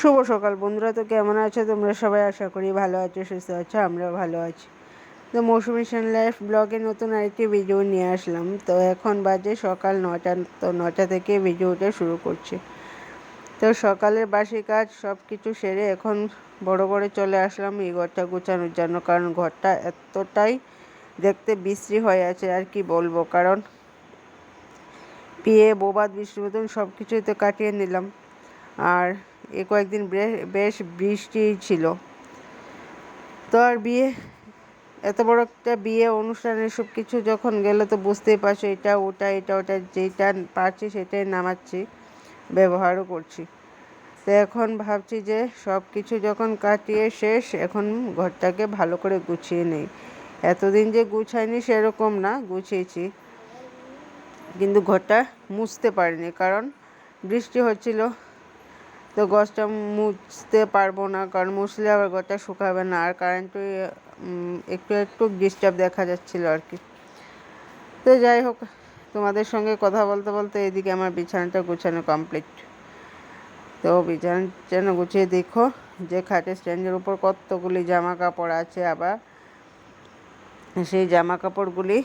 শুভ সকাল বন্ধুরা, তো কেমন আছো তোমরা সবাই? আশা করি ভালো আছো, সুস্থ আছো, আমরাও ভালো আছি। তো মৌসুমি সেন লাইফ ব্লগে নতুন আরেকটি ভিডিও নিয়ে আসলাম। তো এখন বাজে সকাল নটা, তো নটা থেকে ভিডিওটা শুরু করছি। তো সকালের বাসি কাজ সব কিছু সেরে এখন বড় করে চলে আসলাম এই ঘরটা গুছানোর জন্য, কারণ ঘরটা এতটাই দেখতে বিশ্রী হয়ে আছে, আর কি বলব? কারণ, বিয়ে বোবাদ বৃষ্টি মতন সব কিছুই তো কাটিয়ে নিলাম। আর এ কয়েকদিন বেশ বৃষ্টি ছিল। তো আর বিয়ে, এত বড় একটা বিয়ে অনুষ্ঠানে সব কিছু যখন গেলে তো বুঝতেই পারছ, এটা, ওটা এটা, ওটা, যেটা পারছি সেটাই নামাচ্ছি, ব্যবহারও করছি। তো এখন ভাবছি যে সব কিছু যখন কাটিয়ে শেষ, এখন ঘরটাকে ভালো করে গুছিয়ে নেই। এতদিন যে গুছাইনি সেরকম না, গুছিয়েছি। কিন্তু ঘরটা মুছতে পারিনি, কারণ বৃষ্টি হচ্ছিল। তো গছটা মুছতে পারব না, কারণ মুছলে আবার গছটা শুকাবে না। আর কারেন্টও একটু একটু ডিস্টার্ব দেখা যাচ্ছিল আর কি। তো যাই হোক, তোমাদের সঙ্গে কথা বলতে বলতে এদিকে আমার বিছানাটা গুছানো কমপ্লিট তো বিছানা গুছিয়ে দেখো, যে খাটের স্ট্যান্ডের উপর কতগুলি জামা কাপড় আছে আবার। সেই জামা কাপড়গুলি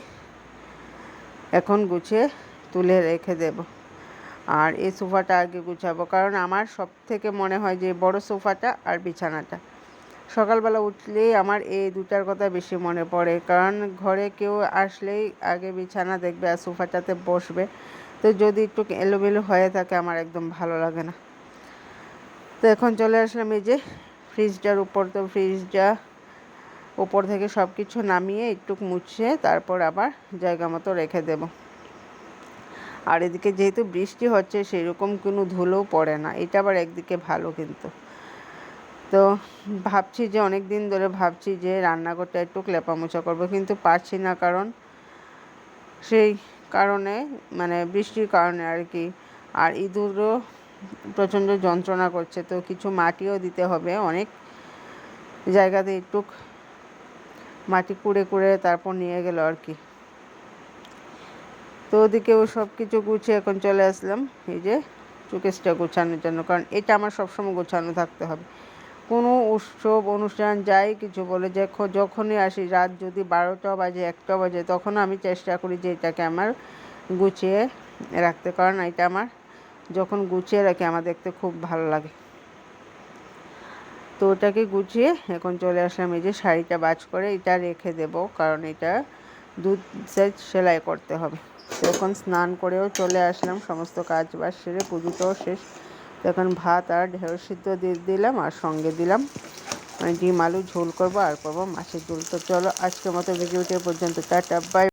এখন গুছিয়ে তুলে রেখে দেবো। আর এই সোফাটা আগে গুছাবো, কারণ আমার সব থেকে মনে হয় যে বড় সোফাটা আর বিছানাটা। সকালবেলা উঠলেই আমার এই দুটার কথা বেশি মনে পড়ে, কারণ ঘরে কেউ আসলেই আগে বিছানা দেখবে আর সোফাটাতে বসবে। তো যদি একটু এলোমেলো হয়ে থাকে, আমার একদম ভালো লাগে না। তো এখন চলে আসলাম এই যে ফ্রিজটার উপর। তো ফ্রিজটা উপর থেকে সব কিছু নামিয়ে একটু মুছে তারপর আবার জায়গা মতো রেখে দেবো। আর এদিকে যেহেতু বৃষ্টি হচ্ছে সেই রকম কোনো ধুলোও পড়ে না। এটা আবার একদিকে ভালো কিন্তু। তো ভাবছি যে অনেক দিন ধরে ভাবছি যে রান্নাঘরটা একটু মোছা করব, কিন্তু পারছি না কারণ, সেই কারণে মানে বৃষ্টির কারণে আর কি। আর ইঁদুরও প্রচণ্ড যন্ত্রণা করছে, তো কিছু মাটিও দিতে হবে। অনেক জায়গাতে একটু মাটি কুড়ে কুড়ে তারপর নিয়ে গেল আর কি। তো ওদিকেও সব কিছু গুছিয়ে এখন চলে আসলাম। এই যে চুকেসটা গোছানোর জন্য, কারণ এটা আমার সবসময় গোছানো থাকতে হবে। কোনো উৎসব, অনুষ্ঠান, যাই কিছু বলে যে যখনই আসি, রাত যদি বারোটা বাজে, একটা বাজে, তখন আমি চেষ্টা করি যে এটাকে আমার গুছিয়ে রাখতে, কারণ এটা আমার যখন গুছিয়ে রাখি, আমার দেখতে খুব ভালো লাগে। তো ওটাকে গুছিয়ে এখন চলে আসলাম। এই যে শাড়িটা বাজ করে এটা রেখে দেব, কারণ এটা দুধ সেলাই করতে হবে। এখন স্নান করেও চলে আসলাম, সমস্ত কাজ বাজ সেরে পুজোটাও শেষ। তখন ভাত আর ঢেঁড় সিদ্ধ দিয়ে দিলাম আর সঙ্গে দিলাম। মানে ডিম, আলু ঝোল করব আর করব মাছের ঝোল। তো চলো আজকের মতো ভিডিওটি পর্যন্ত। Tata bye